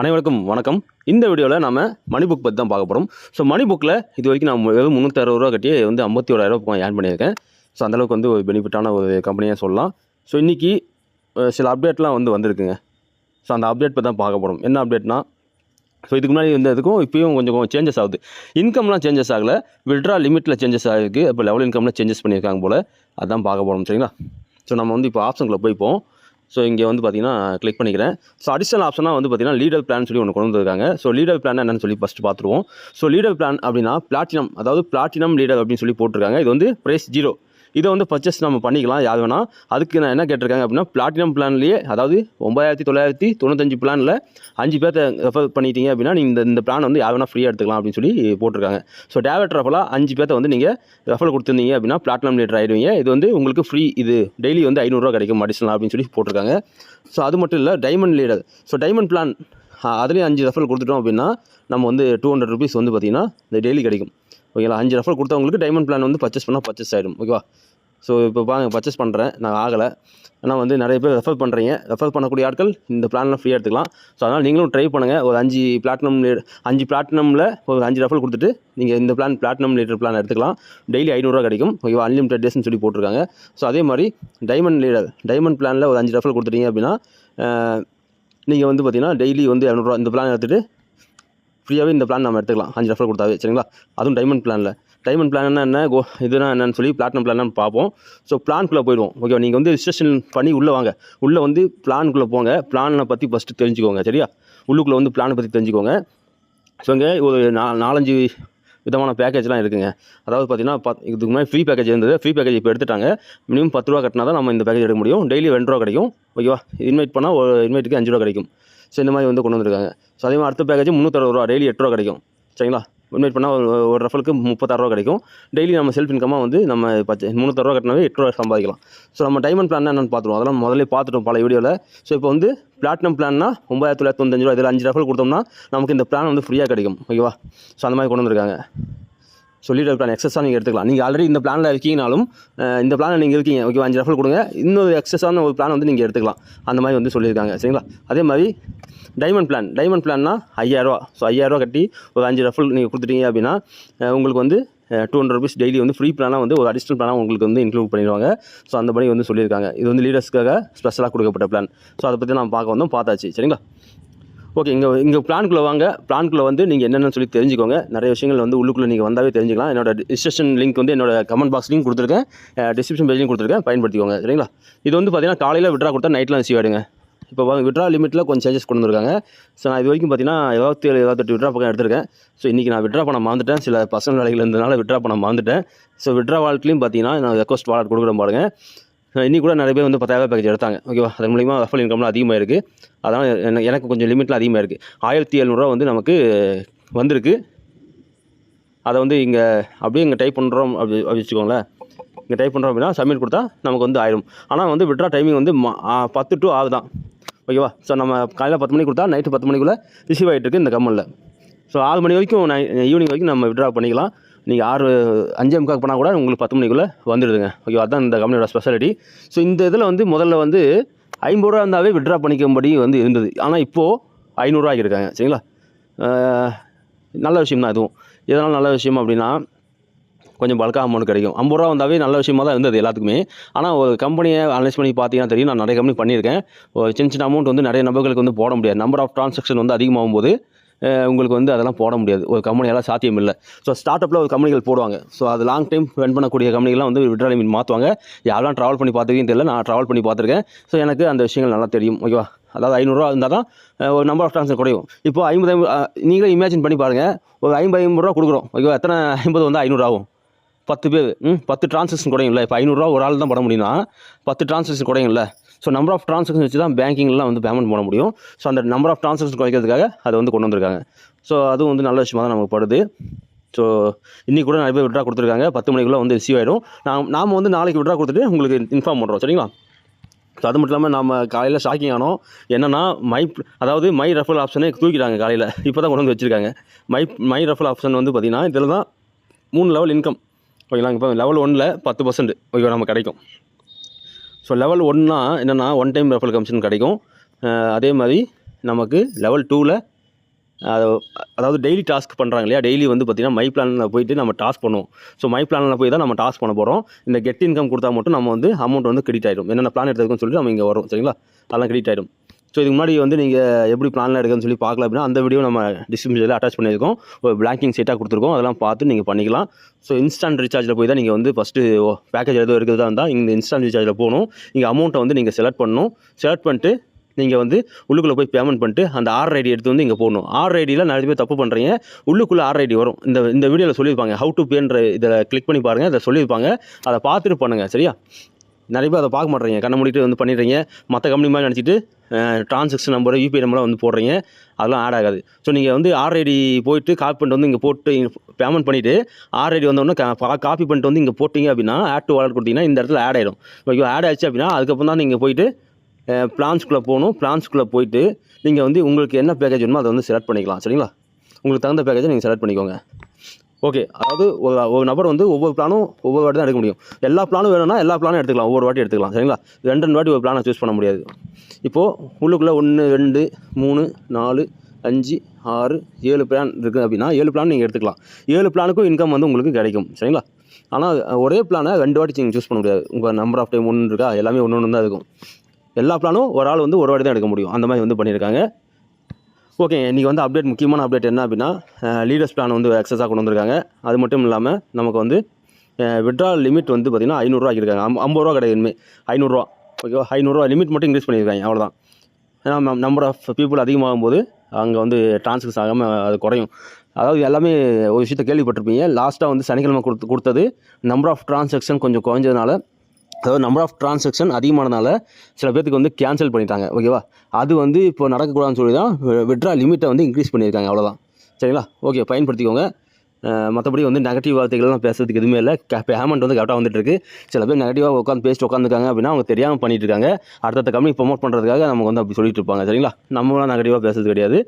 அனைவருக்கும் வணக்கம். இந்த வீடியோவில் நம்ம மணி புக் பற்றி தான் பார்க்க போகிறோம் ஸோ மணி புக்கில் இது வரைக்கும் நான் வெறும் முந்நூற்றி அறுபது ரூபா கட்டி வந்து ஐம்பத்தி ஓராயிரம் ஏர்ன் பண்ணியிருக்கேன். ஸோ அந்தளவுக்கு வந்து ஒரு பெனிஃபிட்டான ஒரு கம்பெனியாக சொல்லலாம். ஸோ இன்றைக்கி சில அப்டேட்லாம் வந்து வந்திருக்குங்க. ஸோ அந்த அப்டேட் பற்றி தான் பார்க்க போகிறோம் என்ன அப்டேட்னா ஸோ இதுக்கு முன்னாடி இருந்ததுக்கும் இப்போயும் கொஞ்சம் சேஞ்சஸ் ஆகுது. இன்கம்லாம் சேஞ்சஸ் ஆகலை. விட்ரா லிமிட்டில் சேஞ்சஸ் ஆகிருக்கு இப்போ லெவல் இன்கம்லாம் சேஞ்சஸ் பண்ணியிருக்காங்க போல். அதான் பார்க்க போகிறோம் சரிங்களா? ஸோ நம்ம வந்து இப்போ ஆப்ஷனுக்குள்ளே போய்ப்போம் ஸோ இங்கே வந்து பார்த்தீங்கன்னா கிளிக் பண்ணிக்கிறேன். ஸோ அடிஷனல் ஆப்ஷனாக வந்து பார்த்தீங்கன்னா லீடர் பிளான் சொல்லி ஒன்று கொண்டு வந்திருக்காங்க. ஸோ லீடர் பிளான் என்னன்னு சொல்லி ஃபஸ்ட்டு பார்த்துருவோம் ஸோ லீடர் பிளான் அப்படின்னா பிளாட்டினம் அதாவது பிளாட்டினம் லீடர் அப்படின்னு சொல்லி போட்டிருக்காங்க. இது வந்து ப்ரைஸ் ஜீரோ இதை வந்து பர்ச்சேஸ் நம்ம பண்ணிக்கலாம். யார் வேணால் அதுக்கு நான் என்ன கேட்டிருக்காங்க அப்படின்னா பிளாட்டினம் பிளான்லேயே அதாவது ஒம்பதாயிரத்தி தொள்ளாயிரத்தி தொண்ணூத்தஞ்சு பிளானில் அஞ்சு பேர்த்த ரெஃபர் பண்ணிட்டீங்க அப்படின்னா நீங்கள் இந்த இந்த பிளான் வந்து யார் வேணால் ஃப்ரீயாக எடுத்துக்கலாம் அப்படின்னு சொல்லி போட்டிருக்காங்க. ஸோ டேவட் ரெஃபலாக அஞ்சு பேர்த்த வந்து நீங்கள் ரெஃபர் கொடுத்துருந்தீங்க அப்படின்னா பிளாட்டினம் லீடர் ஆகிடுவீங்க இது வந்து உங்களுக்கு ஃப்ரீ இது டெய்லி வந்து ஐநூறுரூவா கிடைக்கும் அடிஷனல் அப்படின்னு சொல்லி போட்டிருக்காங்க. ஸோ அது மட்டும் இல்லை diamond leader so diamond plan அதுலேயும் அஞ்சு ரெஃபர் கொடுத்துட்டோம் அப்படின்னா நம்ம வந்து டூ ஹண்ட்ரட் ருபீஸ் வந்து பார்த்திங்கன்னா இந்த டெய்லி கிடைக்கும். ஓகேங்களா? அஞ்சு ரெஃபர் கொடுத்தவங்களுக்கு டைமண்ட் பிளான் வந்து பர்ச்சேஸ் பண்ணால் பர்ச்சேஸ் ஆகிடும் ஓகேவா? ஸோ இப்போ பாருங்க பர்ச்சேஸ் பண்ணுறேன் நான் ஆகலை. ஆனால் வந்து நிறைய பேர் ரெஃபர் பண்ணுறீங்க ரெஃபர் பண்ணக்கூடிய ஆட்கள் இந்த பிளான்லாம் ஃப்ரீயாக எடுத்துக்கலாம். ஸோ அதனால் நீங்களும் ட்ரை பண்ணுங்கள் ஒரு அஞ்சு பிளாட்டினம் அஞ்சு பிளாட்டினமில் ஒரு அஞ்சு ரெஃபர் கொடுத்துட்டு நீங்கள் இந்த பிளான் பிளாட்டினம் லீடர் பிளான் எடுத்துக்கலாம். டெய்லி ஐநூறுரூவா கிடைக்கும். ஓகேவா? அன்லிமிட்டட் டேஸ்னு சொல்லி போட்டிருக்காங்க. ஸோ அதே மாதிரி டைமண்ட் லீடர் டைமண்ட் பிளானில் ஒரு அஞ்சு ரெஃபர் கொடுத்துட்டீங்க அப்படின்னா நீங்கள் வந்து பார்த்தீங்கன்னா டெய்லி வந்து இரநூறுவா இந்த பிளான் எடுத்துகிட்டு ஃப்ரீயாகவே இந்த பிளான் நம்ம எடுத்துக்கலாம். அஞ்சு ரெஃபர் கொடுத்தாவே சரிங்களா? அதுவும் டைமண்ட் பிளானில் டைமண்ட் பிளான் என்ன? கோ இதுனா என்னன்னு சொல்லி பிளாட்னம் பிளான் பார்ப்போம். ஸோ பிளான்குள்ளே போயிடுவோம். ஓகே நீங்கள் வந்து ரிஜிஸ்ட்ரேஷன் பண்ணி உள்ளே வாங்க. உள்ளே வந்து பிளான்குள்ளே போங்க. பிளானை பற்றி ஃபஸ்ட்டு தெரிஞ்சுக்கோங்க சரியா? உள்ளுக்குள்ளே வந்து பிளானை பற்றி தெரிஞ்சுக்கோங்க. ஸோ இங்கே ஒரு நா நாலஞ்சு விதமான பேக்கேஜ்லாம் இருக்குங்க. அதாவது பார்த்தீங்கன்னா பத் இதுக்கு முன்னாடி ஃப்ரீ பேக்கேஜ் இருந்தது. ஃப்ரீ பேக்கேஜ் இப்போ எடுத்துட்டாங்க. மினிமம் பத்து ரூபா கட்டினா தான் நம்ம இந்த பேக்கேஜ் எடுக்க முடியும். டெய்லி ரெண்டு ரூபா கிடைக்கும். ஓகேவா இன்வைட் பண்ணால் ஒரு இன்வைட்டுக்கு அஞ்சு ரூபா கிடைக்கும். ஸோ இந்த மாதிரி வந்து கொண்டு வந்திருக்காங்க. ஸோ அதே மாதிரி அடுத்த பேக்கேஜ் முந்நூற்றறுபது ரூபா டெய்லி எட்டு ரூபா கிடைக்கும். சரிங்களா? இன்வைட் பண்ணால் ஒரு ஒரு ரெஃபலுக்கு முப்பத்தாறுரூவா கிடைக்கும். டெய்லி நம்ம செல்ஃப் இன்கமாக வந்து நம்ம பச்சை முந்நூற்றறுவா கட்டினாவே எட்டு ரூபா சம்பாதிக்கலாம். ஸோ நம்ம டைமண்ட் பிளான் என்னென்னு பார்த்துருவோம். அதெல்லாம் முதல்ல பார்த்துட்டோம் பல வீடியோவில் ஸோ இப்போ வந்து பிளாட்டினம் பிளான்னா ஒம்பதாயிரத்தி தொள்ளாயிரத்தி தொண்ணூத்தஞ்சு ரூபா இதில் அஞ்சு ரெஃபல் கொடுத்தோம்னா நமக்கு இந்த பிளான் வந்து ஃப்ரீயாக கிடைக்கும். ஓகேவா ஸோ அந்த மாதிரி கொண்டு வந்திருக்காங்க. சொல்லிட்டு பிளான் எக்ஸஸாக நீங்கள் எடுத்துக்கலாம். நீங்கள் ஆல்ரெடி இந்த பிளானில் இருக்கீங்கனாலும் இந்த பிளானில் நீங்கள் இருக்கீங்க. ஓகே அஞ்சு ரெஃபர் கொடுங்க. இன்னொரு எக்ஸஸான ஒரு பிளான் வந்து நீங்கள் எடுத்துக்கலாம். அந்த மாதிரி வந்து சொல்லியிருக்காங்க. சரிங்களா? அதே மாதிரி டைமண்ட் பிளான் டைமண்ட் பிளான்னா ஐயாயிரரூவா ஸோ ஐயாயிரரூவா கட்டி ஒரு அஞ்சு ரெஃபல் நீங்கள் கொடுத்துட்டீங்க அப்படின்னா உங்களுக்கு வந்து டூ ஹண்ட்ரட் ருபீஸ் டெய்லி வந்து ஃப்ரீ பிளானாக வந்து ஒரு அடிஷ்னல் பிளானாக உங்களுக்கு வந்து இன்க்ளூட் பண்ணிடுவாங்க. ஸோ அந்த படி வந்து சொல்லியிருக்காங்க. இது வந்து லீடர்ஸ்க்காக ஸ்பெஷலாக கொடுக்கப்பட்ட பிளான் ஸோ அதை பற்றி நான் பார்க்க வந்தோம். பார்த்தாச்சு. சரிங்களா? ஓகே இங்கே இங்கே பிளான்குள்ளே வாங்க. பிளான்குள்ளே வந்து நீங்கள் என்னென்னு சொல்லி தெரிஞ்சுக்கோங்க. நிறைய விஷயங்கள் வந்து உள்ளுக்குள்ளே நீங்கள் வந்தாவே தெரிஞ்சுக்கலாம். என்னோட டிஸ்கிரிப்ஷன் லிங்க் வந்து என்னோட கமெண்ட் பாக்ஸ்லையும் கொடுத்துருக்கேன். டிஸ்கிரிப்ஷன் பேஜ்லையும் கொடுத்துருக்கேன். பயன்படுத்திக்கோங்க. சரிங்களா? இது வந்து பார்த்தீங்கன்னா காலையில் விட்ரா கொடுத்தா நைட்லாம் ரிசீவ் ஆகிடுங்க இப்போ பாருங்க விட்ரா லிமிட்டில் கொஞ்சம் சேஞ்சஸ் கொண்டு வந்திருக்காங்க. ஸோ நான் இது வரைக்கும் பார்த்தீங்கன்னா எழுபத்தி ஏழு இருபத்தெட்டு விட்ரா பக்கம் எடுத்திருக்கேன். ஸோ இன்றைக்கி நான் விட்ரா பண்ண மறந்துட்டேன். சில பர்சனல் வேலைகள் இருந்ததுனால விட்ரா பண்ண மறந்துட்டேன். ஸோ விட்ரா வாலெட்லையும் பார்த்தீங்கன்னா நான் ரெக்வஸ்ட் வாலெட் கொடுக்குறேன் பாருங்கள் இன்னி கூட நிறைய பேர் வந்து பத்தாயிரம் பேக்கேஜ் எடுத்தாங்க. ஓகேவா அது மூலிமா ரஃபல் இன்கம்லாம் அதிகமாக இருக்குது அதனால் எனக்கு- எனக்கு கொஞ்சம் லிமிட்லாம் அதிகமாக இருக்குது ஆயிரத்தி எழுநூறுவா வந்து நமக்கு வந்திருக்கு. அதை வந்து இங்கே அப்படியே இங்கே டைப் பண்ணுறோம் அப்படி அப்படி வச்சுக்கோங்களேன். இங்கே டைப் பண்ணுறோம் அப்படின்னா சப்மிட் கொடுத்தா நமக்கு வந்து ஆயிரும். ஆனால் வந்து விட்ரா டைமிங் வந்து பத்து டு ஆறு தான். ஓகேவா ஸோ நம்ம காலையில் பத்து மணிக்கு கொடுத்தா நைட்டு பத்து மணிக்குள்ளே ரிசீவ் ஆகிட்டு இருக்குது இந்த கம்மலில் ஸோ ஆறு மணி வரைக்கும் நை ஈவினிங் வரைக்கும் நம்ம விட்ரா பண்ணிக்கலாம். நீங்கள் ஆறு அஞ்சு முக்கால் பண்ணால் கூட உங்களுக்கு பத்து மணிக்குள்ளே வந்துடுதுங்க. ஓகேவா அதுதான் இந்த கம்பெனியோட ஸ்பெஷாலிட்டி ஸோ இந்த இதில் வந்து முதல்ல வந்து ஐம்பது ரூபா இருந்தாவே விட்ரா பண்ணிக்கும்படி வந்து இருந்தது. ஆனால் இப்போது ஐநூறுரூவா ஆகியிருக்காங்க சரிங்களா? நல்ல விஷயம் தான் இதுவும். இதனால் நல்ல விஷயம் அப்படின்னா கொஞ்சம் பல்காக அமௌண்ட் கிடைக்கும். ஐம்பது ரூபா வந்தாவே நல்ல விஷயமா தான் இருந்தது எல்லாத்துக்குமே. ஆனால் ஒரு கம்பெனியை அனலைஸ் பண்ணி பார்த்தீங்கன்னா தெரியும் நான் நிறைய கம்பெனி பண்ணியிருக்கேன். ஒரு சின்ன சின்ன அமௌண்ட் வந்து நிறைய நபர்களுக்கு வந்து போட முடியாது. நம்பர் ஆஃப் ட்ரான்சாக்ஷன் வந்து அதிகமாகும் போது உங்களுக்கு வந்து அதெல்லாம் போட முடியாது. ஒரு கம்பெனியெல்லாம் சாத்தியம் இல்லை ஸோ ஸ்டார்ட் அப்பில் ஒரு கம்பெனிகள் போடுவாங்க. ஸோ அது லாங் டைம் ரன் பண்ணக்கூடிய கம்பெனிகள்லாம் வந்து விட்ரா லிமிட் மாற்றுவாங்க யாரெல்லாம் ட்ராவல் பண்ணி பார்த்துருக்கீங்கன்னு தெரியல. நான் ட்ராவல் பண்ணி பார்த்துருக்கேன். ஸோ எனக்கு அந்த விஷயங்கள் நல்லா தெரியும். ஓகேவா அதாவது ஐநூறுரூவா இருந்தால் தான் ஒரு நம்பர் ஆஃப் ட்ரான்ஸ்ஃபர் குறையும். இப்போ ஐம்பது ஐம்பது நீங்களே இமேஜின் பண்ணி பாருங்கள் ஒரு ஐம்பது ஐம்பது ரூபா கொடுக்குறோம். ஓகேவா எத்தனை ஐம்பது வந்து ஐநூறு ஆகும்? பத்து பேர் ம் பத்து டிரான்சாக்ஷன் குறையும்ல இப்போ ஐநூறுரூவா ஒரு ஆள் தான் பண்ண முடியும்னா பத்து டிரான்சாக்ஷன் குறையும்ல ஸோ நம்பர் ஆஃப் டிரான்சாக்ஷன் வச்சு தான் பேங்கிங்லாம் வந்து பேமெண்ட் பண்ண முடியும். ஸோ அந்த நம்பர் ஆஃப் டிரான்சாக்ஷன் குறைக்கிறதுக்காக அதை வந்து கொண்டு வந்திருக்காங்க. ஸோ அதுவும் வந்து நல்ல விஷயமாக தான் நமக்கு படுது. ஸோ இன்றைக்கி கூட நிறைய பேர் விட்ரா கொடுத்துருக்காங்க. பத்து மணிக்குள்ளே வந்து ரிசீவ் ஆகிடும் நாம் நாம் வந்து நாளைக்கு விட்ரா கொடுத்துட்டு உங்களுக்கு இன்ஃபார்ம் பண்ணுறோம் சரிங்களா? ஸோ அது மட்டும் இல்லாமல் நம்ம காலையில் ஷாக்கிங் ஆனோம். என்னென்னா மை அதாவது மை ரெஃபல் ஆப்ஷனே தூக்கிட்டாங்க காலையில். இப்போ தான் கொண்டு வந்து வச்சுருக்காங்க. மை மை ரெஃபல் ஆப்ஷன் வந்து பார்த்திங்கன்னா இதில் தான் மூணு லெவல் இன்கம் ஓகேங்களா? இப்போ லெவல் ஒனில் பத்து பர்சன்ட் ஓகே நம்ம கிடைக்கும். ஸோ லெவல் ஒன்னா என்னென்னா ஒன் டைம் ரெஃபரல் கமிஷன் கிடைக்கும். அதே மாதிரி நமக்கு லெவல் டூவில் அதாவது டெய்லி டாஸ்க் பண்ணுறாங்க இல்லையா? டெய்லி வந்து பார்த்திங்கன்னா மை பிளானில் போயிட்டு நம்ம டாஸ்க் பண்ணுவோம். ஸோ மை பிளானில் போய் தான் நம்ம டாஸ்க் பண்ண போகிறோம் இந்த கெட் இன்கம் கொடுத்தா மட்டும் நம்ம வந்து அமௌண்ட் வந்து கிரெடிட் ஆகிடும் என்னென்ன பிளான் எடுத்துக்கோன்னு சொல்லிட்டு நம்ம இங்கே வரும் சரிங்களா? அதெல்லாம் கிரெடிட் ஆகிடும் ஸோ இதுக்கு முன்னாடி வந்து நீங்கள் எப்படி பிளான்லாம் எடுக்கணும்னு சொல்லி பார்க்கல அப்படின்னா அந்த வீடியோ நம்ம டிஸ்கிரிப்ஷனில் அட்டாச் பண்ணியிருக்கோம். ஒரு பிளாங்கிங் செட்டாக கொடுத்துருக்கோம். அதெல்லாம் பார்த்து நீங்கள் பண்ணிக்கலாம். ஸோ இன்ஸ்டன்ட் ரீசார்ஜில் போய் தான் நீங்கள் வந்து ஃபஸ்ட்டு பேக்கேஜ் எதுவும் இருக்கிறதா இருந்தால் இந்த இன்ஸ்டன்ட் ரீசார்ஜில் போகணும். இங்கே அமௌண்ட்டை வந்து நீங்கள் செலக்ட் பண்ணணும். செலக்ட் பண்ணிட்டு நீங்கள் வந்து உள்ளுக்குள்ளே போய் பேமெண்ட் பண்ணிட்டு அந்த ஆர் ஐடி எடுத்து வந்து இங்கே போடணும். ஆர் ஐடியில் நிறைய பேர் தப்பு பண்ணுறீங்க உள்ளுக்குள்ளே ஆர் ஐடி வரும். இந்த இந்த வீடியோவில் சொல்லியிருப்பாங்க. ஹவு டு பேன்ற இதை கிளிக் பண்ணி பாருங்கள் அதை சொல்லியிருப்பாங்க. அதை பார்த்துட்டு பண்ணுங்கள் சரியா? நிறைய பேர் அதை பார்க்க மாட்டேறீங்க. கண்ணை மூடிட்டு வந்து பண்ணிடுறீங்க மற்ற கம்பெனி மாதிரி நினச்சிட்டு ட்ரான்சாக்ஷன் நம்பர் யூபிஐ நம்பரை வந்து போடுறீங்க. அதெல்லாம் ஆட் ஆகாது. ஸோ நீங்கள் வந்து ஆர்ஐடி போயிட்டு காப்பி பண்ணிட்டு வந்து இங்கே போட்டு பேமெண்ட் பண்ணிவிட்டு ஆர்ஐடி வந்தோடனே காப்பி பண்ணிட்டு வந்து இங்கே போட்டிங்க அப்படின்னா ஆட் டு வாலெட் கொடுத்தீங்கன்னா இந்த இடத்துல ஆட் ஆகிடும் ஓகே ஆட் ஆயிடுச்சு அப்படின்னா அதுக்கப்புறம் தான் நீங்கள் போயிட்டு பிளான்ஸ்குள்ளே போகணும். பிளான்ஸ்குள்ளே போயிட்டு நீங்கள் வந்து உங்களுக்கு என்ன பேக்கேஜ் வேணுமோ அதை வந்து செலக்ட் பண்ணிக்கலாம். சரிங்களா? உங்களுக்கு தகுந்த பேக்கேஜை நீங்கள் செலக்ட் பண்ணிக்கோங்க. ஓகே அதாவது ஒரு ஒரு நபர் வந்து ஒவ்வொரு பிளானும் ஒவ்வொரு வாட்டி தான் எடுக்க முடியும். எல்லா பிளானும் வேணும்னா எல்லா பிளானும் எடுத்துக்கலாம். ஒவ்வொரு வாட்டி எடுத்துக்கலாம். சரிங்களா? ரெண்டு ரெண்டு வாட்டி ஒரு பிளானை சூஸ் பண்ண முடியாது. இப்போது உள்ளுக்குள்ளே ஒன்று ரெண்டு மூணு நாலு அஞ்சு ஆறு ஏழு பிளான் இருக்குது அப்படின்னா ஏழு பிளான் நீங்கள் எடுத்துக்கலாம். ஏழு பிளானுக்கும் இன்கம் வந்து உங்களுக்கு கிடைக்கும். சரிங்களா? ஆனால் ஒரே பிளானை ரெண்டு வாட்டி நீங்கள் சூஸ் பண்ண முடியாது. உங்கள் நம்பர் ஆஃப் டைம் ஒன்று இருக்கா? எல்லாமே ஒன்று ஒன்று தான் இருக்கும். எல்லா பிளானும் ஒரு ஆள் வந்து ஒரு வாட்டி தான் எடுக்க முடியும். அந்த மாதிரி வந்து பண்ணியிருக்காங்க ஓகே இன்றைக்கி வந்து அப்டேட் முக்கியமான அப்டேட் என்ன அப்படின்னா லீடர்ஸ் பிளான் வந்து எக்ஸஸாக கொண்டு வந்திருக்காங்க. அது மட்டும் இல்லாமல் நமக்கு வந்து விட்ரா லிமிட் வந்து பார்த்திங்கன்னா ஐநூறுரூவா ஆக்கியிருக்காங்க. ஐம் ஐம்பது ரூபா கிடையாது இனிமேல் ஐநூறுரூவா. ஓகேவா? ஐநூறுரூவா லிமிட் மட்டும் இன்க்ரீஸ் பண்ணியிருக்காங்க. அவ்வளோதான் ஏன்னா நம்பர் ஆஃப் பீப்புள் அதிகமாகும் போது அங்கே வந்து டிரான்ஸ்ஃபர்ஸ் ஆகாமல் அது குறையும். அதாவது எல்லாமே ஒரு விஷயத்த கேள்விப்பட்டிருப்பீங்க. லாஸ்ட்டாக வந்து சனிக்கிழமை கொடுத்து கொடுத்தது நம்பர் ஆஃப் ட்ரான்சாக்ஷன் கொஞ்சம் குறைஞ்சதுனால அதாவது நம்பர் ஆஃப் டிரான்சாக்ஷன் அதிகமானதுனால சில பேர்த்துக்கு வந்து கேன்சல் பண்ணிட்டாங்க. ஓகேவா அது வந்து இப்போ நடக்கக்கூடாதுன்னு சொல்லி தான் விட்ரா லிமிட்டை வந்து இன்க்ரீஸ் பண்ணியிருக்காங்க. அவ்வளோதான் சரிங்களா? ஓகே பயன்படுத்திக்கோங்க. மற்றபடி வந்து நெகட்டிவ் வார்த்தைகள்லாம் பேசுறதுக்கு எதுவுமே இல்லை. பேமெண்ட் வந்து கரெக்டாக வந்துட்டுருக்கு. சில பேர் நெகட்டிவாக உட்காந்து பேசிட்டு உட்காந்துருக்காங்க அப்படின்னா அவங்க தெரியாமல் பண்ணிட்டு இருக்காங்க அடுத்தடுத்த கம்பெனி ப்ரொமோட் பண்ணுறதுக்காக நமக்கு வந்து அப்படி சொல்லிட்டு இருப்பாங்க. சரிங்களா? நம்மளாம் நெகட்டிவாக பேசுறது கிடையாது.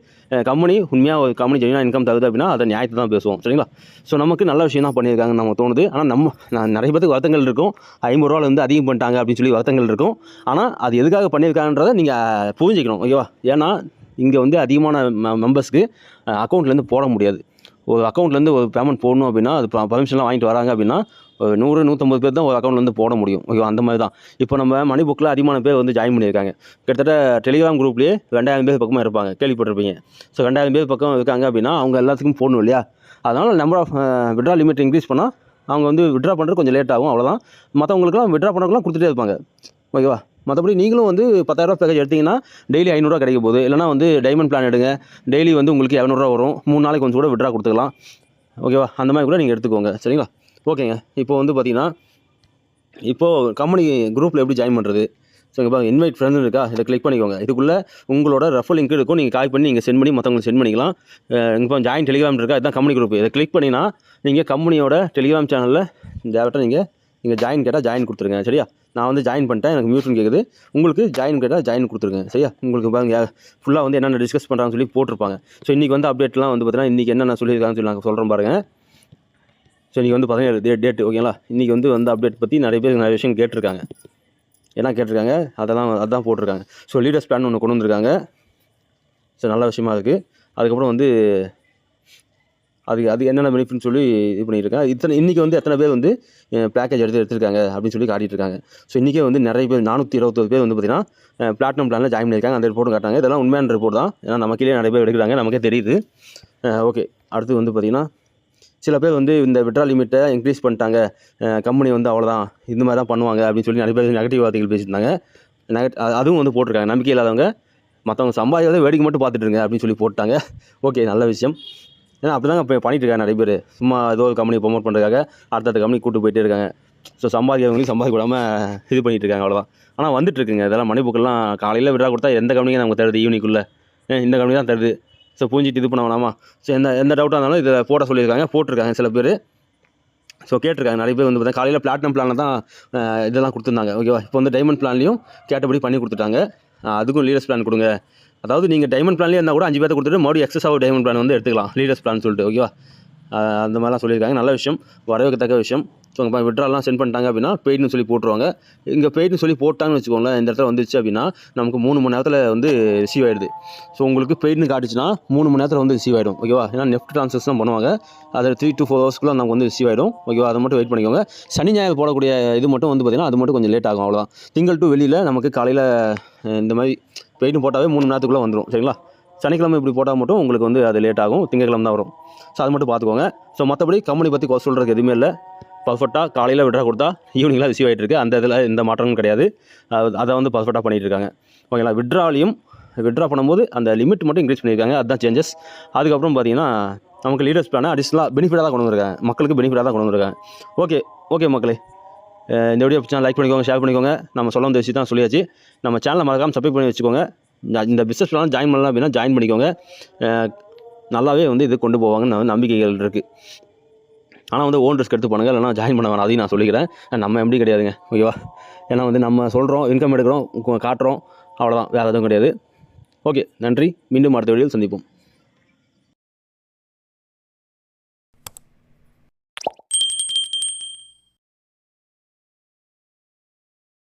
கம்பெனி உண்மையாக ஒரு கம்பெனி ஜெயினா இன்கம் தருது அப்படின்னா அதை நியாயத்தை தான் பேசுவோம். சரிங்களா? ஸோ நமக்கு நல்ல விஷயம் தான் பண்ணியிருக்காங்கன்னு நமக்கு தோணுது. ஆனால் நம்ம நான் நிறைய பேருக்கு வருத்தங்கள் இருக்கும். ஐம்பது ரூபால வந்து அதிகம் பண்ணிட்டாங்க அப்படின்னு சொல்லி வருத்தங்கள் இருக்கும். ஆனால் அது எதுக்காக பண்ணியிருக்காங்கன்றதை நீங்கள் புரிஞ்சிக்கணும். ஓகேவா? ஏன்னா இங்கே வந்து அதிகமான மெம்பர்ஸ்க்கு அக்கௌண்ட்லேருந்து போட முடியாது. ஒரு அக்கௌண்ட்லேருந்து ஒரு பேமெண்ட் போடணும் அப்படின்னா அது பர்மிஷன்லாம் வாங்கிட்டு வராங்க அப்படின்னா ஒரு நூறு நூற்றம்பது பேர் தான் ஒரு அக்கௌண்ட்லேருந்து போட முடியும். ஓகே அந்த மாதிரி தான். இப்போ நம்ம மணி புக்கில் அதிகமான பேர் வந்து ஜாயின் பண்ணியிருக்காங்க. கிட்டத்தட்ட டெலிகிராம் குரூப்லேயே ரெண்டாயிரம் பேர் பக்கமாக இருப்பாங்க. கேள்விப்பட்டிருப்பீங்க. ஸோ ரெண்டாயிரம் பேர் பக்கம் இருக்காங்க அப்படின்னா அவங்க எல்லாத்துக்கும் போடணும் இல்லையா? அதனால் number of withdraw limit increase பண்ணால் அவங்க வந்து விட்ரா பண்ணுறது கொஞ்சம் லேட் ஆகும். அவ்வளோதான் மற்றவங்களுக்குலாம் விட்ரா பண்ணுறதுக்குலாம் கொடுத்துட்டே இருப்பாங்க. ஓகேவா? மற்றபடி நீங்களும் வந்து பத்தாயிரரூவா பேக்கேஜ் எடுத்தீங்கன்னா டெய்லி ஐநூறுரூவா கிடைக்க போகுது. இல்லைனா வந்து டைமண்ட் பிளான் எடுங்க. டெய்லி வந்து உங்களுக்கு இரநூறுவா வரும். மூணு நாளைக்கு கொஞ்சம் கூட விட்ரா கொடுத்துக்கலாம். ஓகேவா அந்த மாதிரி கூட நீங்கள் எடுத்துக்கோங்க. சரிங்களா? ஓகேங்க இப்போ வந்து பார்த்தீங்கன்னா இப்போது கம்பெனி குரூப்பில் எப்படி ஜாயின் பண்ணுறது ஸோ இப்போ இன்வைட் ஃப்ரெண்ட் இருக்கா? இதை கிளிக் பண்ணிக்கோங்க. இதுக்குள்ளே உங்களோட ரெஃபர் லிங்க் இருக்கும். நீங்கள் கால் பண்ணி நீங்கள் சென்ட் பண்ணி மற்றவங்களுக்கு சென்ட் பண்ணிக்கலாம். இப்போ ஜாயின் டெலிகிராம் இருக்கா? இதுதான் கம்பெனி குரூப் இதை கிளிக் பண்ணினா நீங்கள் கம்பெனியோட டெலிகிராம் சேனலில் டேரெக்டாக நீங்கள் நீங்கள் ஜாயின் கேட்டால் ஜாயின் கொடுத்துருங்க சரியா? நான் வந்து ஜாயின் பண்ணிட்டேன் எனக்கு மியூட்னு கேட்குது உங்களுக்கு ஜாயின் கேட்டால் ஜாயின் கொடுத்துருங்க சரியா? உங்களுக்கு பாருங்க ஃபுல்லாக வந்து என்னென்ன டிஸ்கஸ் பண்ணுறாங்கன்னு சொல்லி போட்டிருப்பாங்க. ஸோ இன்றைக்கி வந்து அப்டேட்லாம் வந்து பார்த்தீங்கன்னா இன்றைக்கி என்னென்ன சொல்லியிருக்காங்கன்னு சொல்லி நாங்கள் சொல்கிறோம் பாருங்கள் ஸோ இன்றைக்கி வந்து பதினேழு டே டேட் ஓகேங்களா இன்றைக்கி வந்து வந்து அப்டேட் பற்றி நிறைய பேர் நிறைய விஷயம் கேட்டிருக்காங்க. என்ன கேட்டிருக்காங்க? அதெல்லாம் அதான் போட்டிருக்காங்க. ஸோ லீடர்ஸ் பிளான் ஒன்று கொண்டு வந்திருக்காங்க. ஸோ நல்ல விஷயமா இருக்குது அதுக்கப்புறம் வந்து அது அது என்னென்ன பெனிஃபிட்னு சொல்லி இது பண்ணியிருக்கேன் இத்தனை இன்றைக்கி வந்து எத்தனை பேர் வந்து பேக்கேஜ் எடுத்து எடுத்திருக்காங்க அப்படின்னு சொல்லி காட்டிட்டு இருக்காங்க. ஸோ இன்றைக்கே வந்து நிறைய பேர் நானூற்றி இருபத்தொரு பேர் வந்து பார்த்திங்கன்னா பிளாட்டினம் பிளானில் ஜாயின் பண்ணியிருக்காங்க. அந்த ரிப்போர்ட்டும் காட்டாங்க இதெல்லாம் உண்மையான ரிப்போர்ட் தான். ஏன்னா நமக்கே நிறைய பேர் எடுக்கிறாங்க. நமக்கே தெரியுது. ஓகே அடுத்து வந்து பார்த்திங்கன்னா சில பேர் வந்து இந்த விட்ரா லிமிட்டை இன்க்ரீஸ் பண்ணிட்டாங்க. கம்பெனி வந்து அவ்வளோதான் இந்த மாதிரி தான் பண்ணுவாங்க அப்படின்னு சொல்லி நிறைய பேர் நெகட்டிவ் வார்த்தைகள் பேசியிருந்தாங்க. நெகட் அதுவும் வந்து போட்டிருக்காங்க. நம்பிக்கை இல்லாதவங்க மற்றவங்க சம்பாதிக்கிறத வேடிக்கை மட்டும் பார்த்துட்டுருங்க அப்படின்னு சொல்லி போட்டாங்க. ஓகே நல்ல விஷயம். ஏன்னா அப்படி தாங்க இப்போ பண்ணிட்டு இருக்காங்க நிறைய பேர். சும்மா ஏதோ ஒரு கம்பெனி ப்ரொமோட் பண்ணுறதுக்காக அடுத்தடுத்த கம்பெனி கூட்டு போயிட்டே இருக்காங்க. ஸோ சம்பாதிக்கிறவங்களையும் சம்பாதிக்க விடாமல் இது பண்ணிட்டு இருக்காங்க அவ்வளோதான் ஆனால் வந்துட்டு இருக்குங்க இதெல்லாம் மணி காலையில் விடா கொடுத்தா எந்த கம்பெனியும் நமக்கு தருது? ஈவினிங்குள்ளே இந்த கம்பெனி தான் தருது. ஸோ பூஞ்சிட்டு இது பண்ண வேணாமா? ஸோ எந்த எந்த டவுட்டாக இருந்தாலும் இதை போட சொல்லியிருக்காங்க போட்டிருக்காங்க சில பேர். ஸோ கேட்டிருக்காங்க நிறைய பேர் வந்து பார்த்தா காலையில் பிளாட்டினம் பிளானில் தான் இதெல்லாம் கொடுத்துருந்தாங்க. ஓகேவா இப்போ வந்து டைமண்ட் பிளான்லையும் கேட்டபடி பண்ணி கொடுத்துட்டாங்க. அதுக்கும் லீடர்ஸ் பிளான் கொடுங்க. அதாவது நீங்கள் டைமண்ட் பிளான்லேயே இருந்தால் கூட அஞ்சு பேர்த்த கொடுத்துட்டு மறுபடியும் எக்ஸஸ் ஆஃப் டைமண்ட் பிளான் வந்து எடுத்துக்கலாம். லீடர்ஸ் பிளான் சொல்லிட்டு ஓகேவா அந்த மாதிரிலாம் சொல்லியிருக்காங்க. நல்ல விஷயம். வரவேற்கத்தக்க விஷயம். ஸோ இப்போ விட்ராலாம் சென்ட் பண்ணிட்டாங்க அப்படின்னா பெய்டுன்னு சொல்லி போட்டுருவாங்க. இங்கே பெய்டுன்னு சொல்லி போட்டாங்கன்னு வச்சுக்கோங்களேன் இந்த இடத்துல வந்துச்சு அப்படின்னா நமக்கு மூணு மணி நேரத்தில் வந்து ரிசீவ் ஆயிடுது. ஸோ உங்களுக்கு பெய்டுன்னு காட்டுச்சுன்னா மூணு மணி நேரத்தில் வந்து ரிசீவ் ஆகிடும் ஓகேவா ஏன்னா நெஃப்ட் ட்ரான்சாக்ஷன் பண்ணுவாங்க. அதில் த்ரீ டு ஃபோர் ஹவர்ஸ்க்குள்ள நமக்கு வந்து ரிசீவ் ஆகிடும் ஓகேவா அதை மட்டும் வெயிட் பண்ணிக்கோங்க. சனி ஞாயிறு போடக்கூடிய இது மட்டும் வந்து பார்த்திங்கன்னா அது மட்டும் கொஞ்சம் லேட் ஆகும் அவ்வளோதான் திங்கள் டு வெளியில் நமக்கு காலையில் இந்த மாதிரி பெய்டு போட்டாவே மூணு மணி நேரத்துக்குள்ளே வந்துடும் சரிங்களா? சனிக்கிழமை இப்படி போட்டால் மட்டும் உங்களுக்கு வந்து அது லேட் ஆகும். திங்கக்கிழமை தான் வரும். ஸோ அது மட்டும் பார்த்துக்கோங்க. ஸோ மற்றபடி கம்பெனி பற்றி கொசு சொல்கிறதுக்கு எதுவுமே இல்லை. பர்ஃபெக்டாக காலையில் விட்ரா கொடுத்தா ஈவினிங்லாம் ரிசீவ் ஆகிட்டு இருக்குது அந்த இதில் எந்த மாற்றமும் கிடையாது. அதை வந்து பர்ஃபெக்டாக பண்ணிகிட்டு இருக்காங்க. ஓகேங்களா விட்ராலையும் விட்ரா பண்ணும்போது அந்த லிமிட் மட்டும் இன்க்ரீஸ் பண்ணியிருக்காங்க. அதுதான் சேஞ்சஸ் அதுக்கப்புறம் பார்த்தீங்கன்னா நமக்கு லீடர்ஸ் பிளானை அடிஷ்னலாக பெனிஃபிட்டாக தான் கொண்டு வந்திருக்காங்க. மக்களுக்கு பெனிஃபிட்டாக தான் கொண்டு வந்திருக்காங்க. ஓகே ஓகே மக்களே. இந்த வீடியோ பிடிச்சா லைக் பண்ணிக்கோங்க ஷேர் பண்ணிக்கோங்க. நம்ம சொல்ல வந்த விஷயம் தான் சொல்லியாச்சு. நம்ம சேனலை மறக்காமல் சப்ஸ்கிரைப் பண்ணி வச்சுக்கோங்க. இந்த- பிஸ்னஸ் பிளான் ஜாயின் பண்ணலாம் அப்படின்னா ஜாயின் பண்ணிக்கோங்க. நல்லாவே வந்து இது கொண்டு போவாங்கன்னு நம்பிக்கைகள் இருக்குது ஆனால் வந்து ஓன் ரிஸ்க் எடுத்து பண்ணுங்கள் இல்லைனா ஜாயின் பண்ண வேணாம். அதையும் நான் சொல்லிக்கிறேன். நம்ம எப்படி கிடையாதுங்க? ஓகேவா ஏன்னா வந்து நம்ம சொல்கிறோம் இன்கம் எடுக்கிறோம் காட்டுறோம். அவ்வளோதான் வேறு எதுவும் கிடையாது. ஓகே நன்றி. மீண்டும் அடுத்த வீடியோவில் சந்திப்போம்.